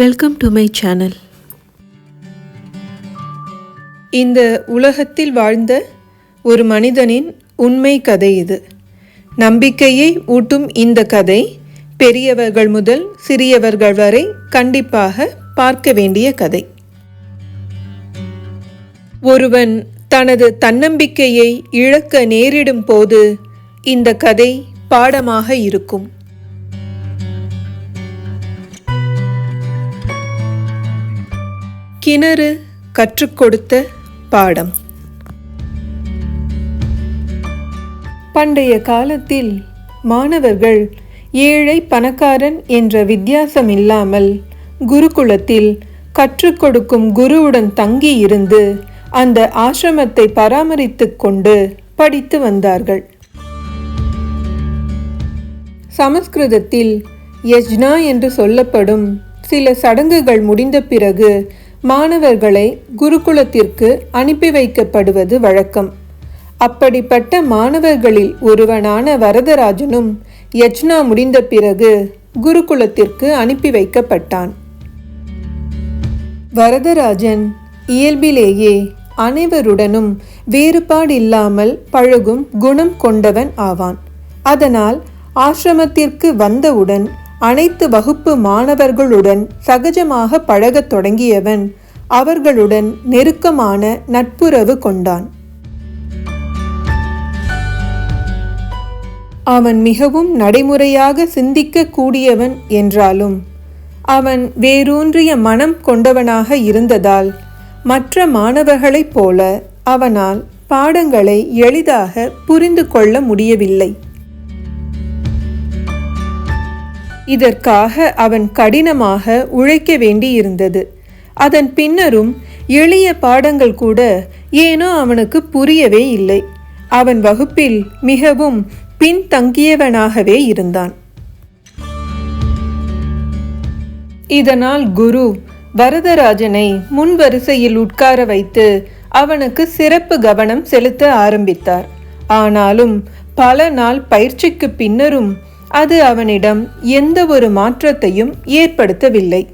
Welcome to my channel இந்த உலகத்தில் வாழ்ந்த ஒரு மனிதனின் உண்மை கதை இது. நம்பிக்கையை ஊட்டும் இந்த கதை பெரியவர்கள் முதல் சிறியவர்கள் வரை கண்டிப்பாக பார்க்க வேண்டிய கதை. ஒருவன் தனது தன்னம்பிக்கையை இழக்க நேரிடும் போது இந்த கதை பாடமாக இருக்கும். கிணறு கற்றுக் கொடுத்த பாடம். பண்டைய காலத்தில் மாணவர்கள் ஏழை பணக்காரன் என்ற வித்தியாசம் இல்லாமல் குருகுலத்தில் கற்றுக் கொடுக்கும் குருவுடன் தங்கி இருந்து அந்த ஆசிரமத்தை பராமரித்துக் கொண்டு படித்து வந்தார்கள். சமஸ்கிருதத்தில் யஜ்னா என்று சொல்லப்படும் சில சடங்குகள் முடிந்த பிறகு மாணவர்களை குருகுலத்திற்கு அனுப்பி வைக்கப்படுவது வழக்கம். அப்படிப்பட்ட மாணவர்களில் ஒருவனான வரதராஜனும் யஜ்னா முடிந்த பிறகு குருகுலத்திற்கு அனுப்பி வைக்கப்பட்டான். வரதராஜன் இயல்பிலேயே அனைவருடனும் வேறுபாடில்லாமல் பழகும் குணம் கொண்டவன் ஆவான். அதனால் ஆசிரமத்திற்கு வந்தவுடன் அனைத்து வகுப்பு மாணவர்களுடன் சகஜமாக பழகத் தொடங்கியவன் அவர்களுடன் நெருக்கமான நட்புறவு கொண்டான். அவன் மிகவும் நடைமுறையாக சிந்திக்க கூடியவன் என்றாலும் அவன் வேரூன்றிய மனம் கொண்டவனாக இருந்ததால் மற்ற மாணவர்களைப் போல அவனால் பாடங்களை எளிதாக புரிந்து கொள்ள முடியவில்லை. இதற்காக அவன் கடினமாக உழைக்க வேண்டியிருந்தது. அதன் பின்னரும் எளிய பாடங்கள் கூட ஏனோ அவனுக்கு புரியவே இல்லை. அவன் வகுப்பில் மிகவும் பின்தங்கியவனாகவே இருந்தான். இதனால் குரு வரதராஜனை முன் வரிசையில் உட்கார வைத்து அவனுக்கு சிறப்பு கவனம் செலுத்த ஆரம்பித்தார். ஆனாலும் பல நாள் பயிற்சிக்கு பின்னரும் அது அவனிடம் எந்த ஒரு மாற்றத்தையும் ஏற்படுத்தவில்லை.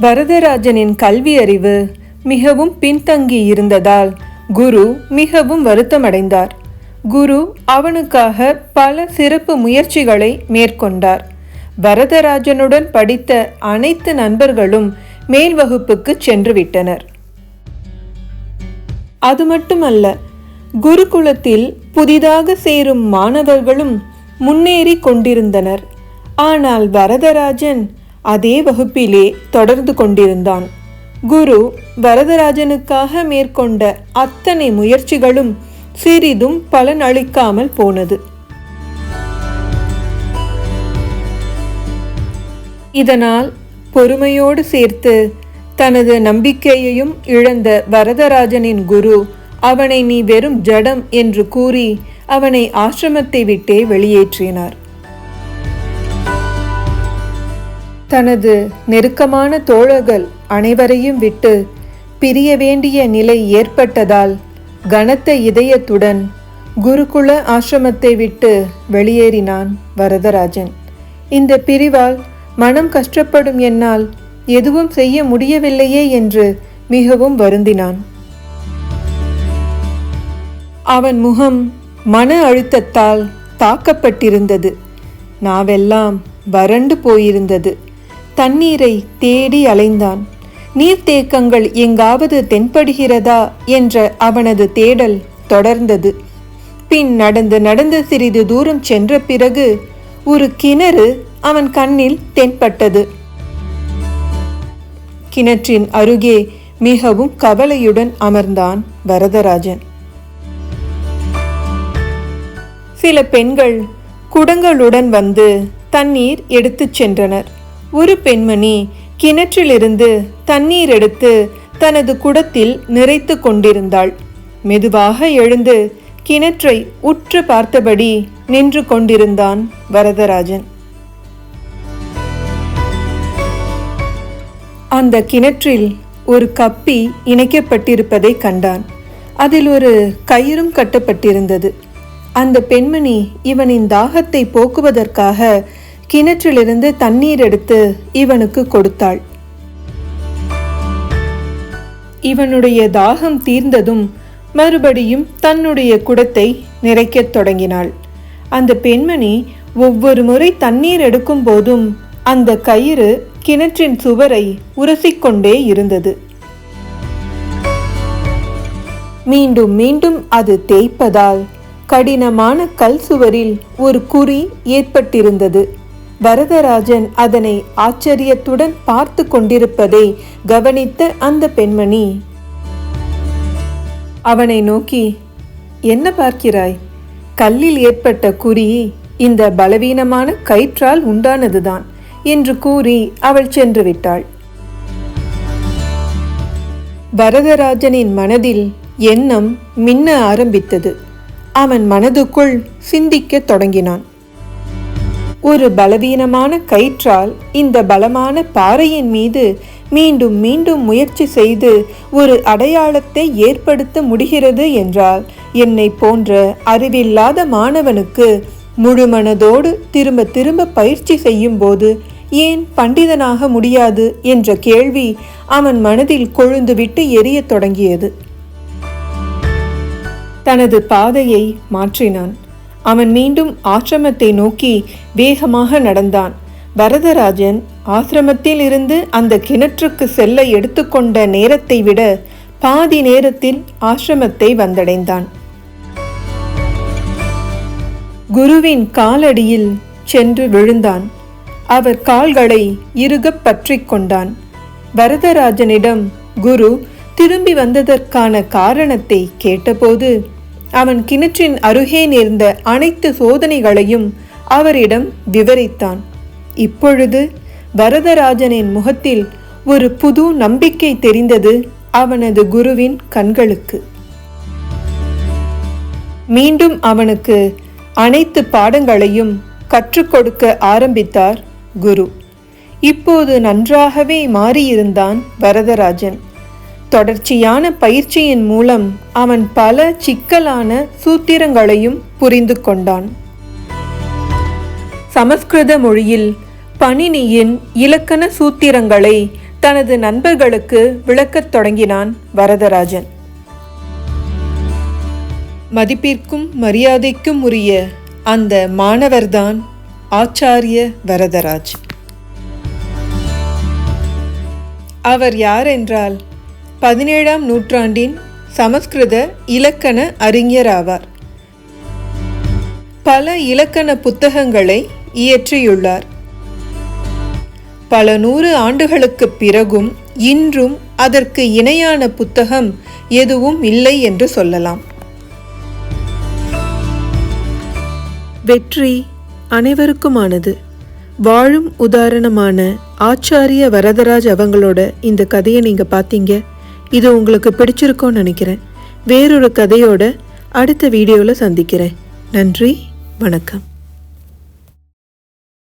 வரதராஜனின் கல்வி அறிவு மிகவும் பின்தங்கி இருந்ததால் குரு மிகவும் வருத்தமடைந்தார். குரு அவனுக்காக பல சிறப்பு முயற்சிகளை மேற்கொண்டார். வரதராஜனுடன் படித்த அனைத்து நண்பர்களும் மேல் வகுப்புக்கு சென்று விட்டனர் அது மட்டுமல்ல குருகுலத்தில் புதிதாக சேரும் மாணவர்களும் முன்னேறி கொண்டிருந்தனர். ஆனால் வரதராஜன் அதே வகுப்பிலே தொடர்ந்து கொண்டிருந்தான். குரு வரதராஜனுக்காக மேற்கொண்ட அத்தனை முயற்சிகளும் சிறிதும் பலன் அளிக்காமல் போனது. இதனால் பொறுமையோடு சேர்த்து தனது நம்பிக்கையையும் இழந்த வரதராஜனின் குரு அவனை நீ வெறும் ஜடம் என்று கூறி அவனை ஆசிரமத்தை விட்டே வெளியேற்றினார். தனது நெருக்கமான தோழர்கள் அனைவரையும் விட்டு பிரிய வேண்டிய நிலை ஏற்பட்டதால் கனத்த இதயத்துடன் குருகுல ஆசிரமத்தை விட்டு வெளியேறினான் வரதராஜன். இந்த பிரிவால் மனம் கஷ்டப்படும் என்னால் எதுவும் செய்ய முடியவில்லையே என்று மிகவும் வருந்தினான். அவன் முகம் மன அழுத்தத்தால் தாக்கப்பட்டிருந்தது. நாவெல்லாம் வறண்டு போயிருந்தது. தண்ணீரை தேடி அலைந்தான். நீர்த்தேக்கங்கள் எங்காவது தென்படுகிறதா என்ற அவனது தேடல் தொடர்ந்தது. பின் நடந்து நடந்து சிறிது தூரம் சென்ற பிறகு ஒரு கிணறு அவன் கண்ணில் தென்பட்டது. கிணற்றின் அருகே மிகவும் கவலையுடன் அமர்ந்தான் வரதராஜன். சில பெண்கள் குடங்களுடன் வந்து தண்ணீர் எடுத்துச் சென்றனர். ஒரு பெண்மணி கிணற்றிலிருந்து தண்ணீர் எடுத்து தனது குடத்தில் நிறைத்து கொண்டிருந்தாள். மெதுவாக எழுந்து கிணற்றை உற்று பார்த்தபடி நின்று கொண்டிருந்தான் வரதராஜன். அந்த கிணற்றில் ஒரு கப்பி இணைக்கப்பட்டிருப்பதை கண்டான். அதில் ஒரு கயிறும் கட்டப்பட்டிருந்தது. அந்த பெண்மணி இவனின் தாகத்தை போக்குவதற்காக கிணற்றிலிருந்து தண்ணீர் எடுத்து இவனுக்கு கொடுத்தாள். இவனுடைய தாகம் தீர்ந்ததும் மறுபடியும் தன்னுடைய குடத்தை நிறைக்கத் தொடங்கினாள். அந்த பெண்மணி ஒவ்வொரு முறை தண்ணீர் எடுக்கும் போதும் அந்த கயிறு கிணற்றின் சுவரை உரசிக்கொண்டே இருந்தது. மீண்டும் மீண்டும் அது தேய்ப்பதால் கடினமான கல் சுவரில் ஒரு குறி ஏற்பட்டிருந்தது. வரதராஜன் அதனை ஆச்சரியத்துடன் பார்த்து கொண்டிருப்பதை கவனித்த அந்த பெண்மணி அவனை நோக்கி என்ன பார்க்கிறாய்? கல்லில் ஏற்பட்ட குறி இந்த பலவீனமான கயிற்றால் உண்டானதுதான் என்று கூறி அவள் சென்று விட்டாள். வரதராஜனின் மனதில் எண்ணம் மின்ன ஆரம்பித்தது. அவன் மனதுக்குள் சிந்திக்கத் தொடங்கினான். ஒரு பலவீனமான கயிற்றால் இந்த பலமான பாறையின் மீது மீண்டும் மீண்டும் முயற்சி செய்து ஒரு அடையாளத்தை ஏற்படுத்த முடிகிறது என்றால் என்னை போன்ற அறிவில்லாத மாணவனுக்கு முழுமனதோடு திரும்ப திரும்ப பயிற்சி செய்யும் போது ஏன் பண்டிதனாக முடியாது? என்ற கேள்வி அவன் மனதில் கொழுந்துவிட்டு எரியத் தொடங்கியது. தனது பாதையை மாற்றினான். அவன் மீண்டும் ஆசிரமத்தை நோக்கி வேகமாக நடந்தான். வரதராஜன் ஆசிரமத்தில் இருந்து அந்த கிணற்றுக்கு செல்ல எடுத்துக்கொண்ட நேரத்தை விட பாதி நேரத்தில் ஆசிரமத்தை வந்தடைந்தான். குருவின் காலடியில் சென்று விழுந்தான். அவர் கால்களை இறுகப் பற்றி கொண்டான். வரதராஜனிடம் குரு திரும்பி வந்ததற்கான காரணத்தை கேட்டபோது அவன் கிணற்றின் அருகே நேர்ந்த அனைத்து சோதனைகளையும் அவரிடம் விவரித்தான். இப்பொழுது வரதராஜனின் முகத்தில் ஒரு புது நம்பிக்கை தெரிந்தது அவனது குருவின் கண்களுக்கு. மீண்டும் அவனுக்கு அனைத்து பாடங்களையும் கற்றுக் கொடுக்க ஆரம்பித்தார் குரு. இப்போது நன்றாகவே மாறியிருந்தான் வரதராஜன். தொடர்ச்சியான பயிற்சியின் மூலம் அவன் பல சிக்கலான சூத்திரங்களையும் புரிந்து கொண்டான். சமஸ்கிருத மொழியில் பணினியின் இலக்கண சூத்திரங்களை தனது நண்பர்களுக்கு விளக்கத் தொடங்கினான் வரதராஜன். மதிப்பிற்கும் மரியாதைக்கும் உரிய அந்த மாணவர்தான் ஆச்சாரிய வரதராஜ் அவர் யார் என்றால் பதினேழாம் நூற்றாண்டின் சமஸ்கிருத இலக்கண அறிஞர் ஆவார் பல இலக்கண புத்தகங்களை இயற்றியுள்ளார். பல நூறு ஆண்டுகளுக்குப் பிறகும் இன்றும் அதற்கு இணையான புத்தகம் எதுவும் இல்லை என்று சொல்லலாம். வெற்றி அனைவருக்குமானது. வாழும் உதாரணமான ஆச்சாரிய வரதராஜ் அவங்களோட இந்த கதையை நீங்கள் பார்த்தீங்க? இது உங்களுக்கு பிடிச்சிருக்கோன்னு நினைக்கிறேன். வேறொரு கதையோட அடுத்த வீடியோவில் சந்திக்கிறேன். நன்றி வணக்கம்.